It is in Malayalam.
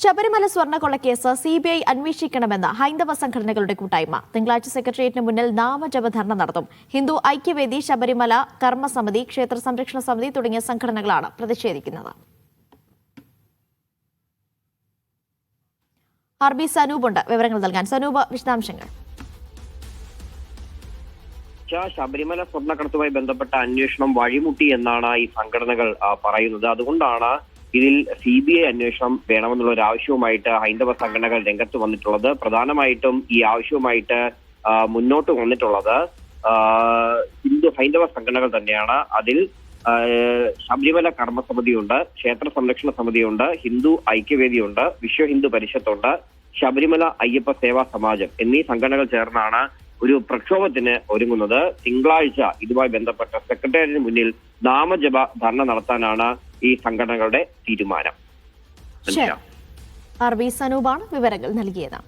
ശബരിമല സ്വർണക്കൊള്ളക്കേസ് സി ബി ഐ അന്വേഷിക്കണമെന്ന് ഹൈന്ദവ സംഘടനകളുടെ കൂട്ടായ്മ. തിങ്കളാഴ്ച സെക്രട്ടേറിയറ്റിന് മുന്നിൽ നാമജപധർണ നടത്തും. ഹിന്ദു ഐക്യവേദി ശബരിമല കർമ്മസമിതി ക്ഷേത്ര സംരക്ഷണ സമിതി തുടങ്ങിയ സംഘടനകളാണ് പ്രതിഷേധിക്കുന്നത്. ആർ സനൂപുണ്ട് വിവരങ്ങൾ നൽകാൻ സനൂപ് വിശദാംശങ്ങൾ. ശബരിമല സ്വർണക്കടത്തുമായി ബന്ധപ്പെട്ട അന്വേഷണം വഴിമുട്ടി എന്നാണ് ഈ സംഘടനകൾ പറയുന്നത്. അതുകൊണ്ടാണ് ഇതിൽ സി ബി ഐ അന്വേഷണം വേണമെന്നുള്ള ഒരു ആവശ്യവുമായിട്ട് ഹൈന്ദവ സംഘടനകൾ രംഗത്ത് വന്നിട്ടുള്ളത്. പ്രധാനമായിട്ടും ഈ ആവശ്യവുമായിട്ട് മുന്നോട്ട് വന്നിട്ടുള്ളത് ഹിന്ദു ഹൈന്ദവ സംഘടനകൾ തന്നെയാണ്. അതിൽ ശബരിമല കർമ്മസമിതിയുണ്ട് ക്ഷേത്ര സംരക്ഷണ സമിതിയുണ്ട് ഹിന്ദു ഐക്യവേദിയുണ്ട് വിശ്വ ഹിന്ദു പരിഷത്തുണ്ട് ശബരിമല അയ്യപ്പ സേവാ സമാജം എന്നീ സംഘടനകൾ ചേർന്നാണ് ഒരു പ്രക്ഷോഭത്തിന് ഒരുങ്ങുന്നത്. തിങ്കളാഴ്ച ഇതുമായി ബന്ധപ്പെട്ട സെക്രട്ടേറിയറ്റിന് മുന്നിൽ നാമജപ ധർണ നടത്താനാണ് ഈ സംഘടനകളുടെ തീരുമാനം. അർബി സനൂബാണ് സനൂപാണ് വിവരങ്ങൾ നൽകിയത്.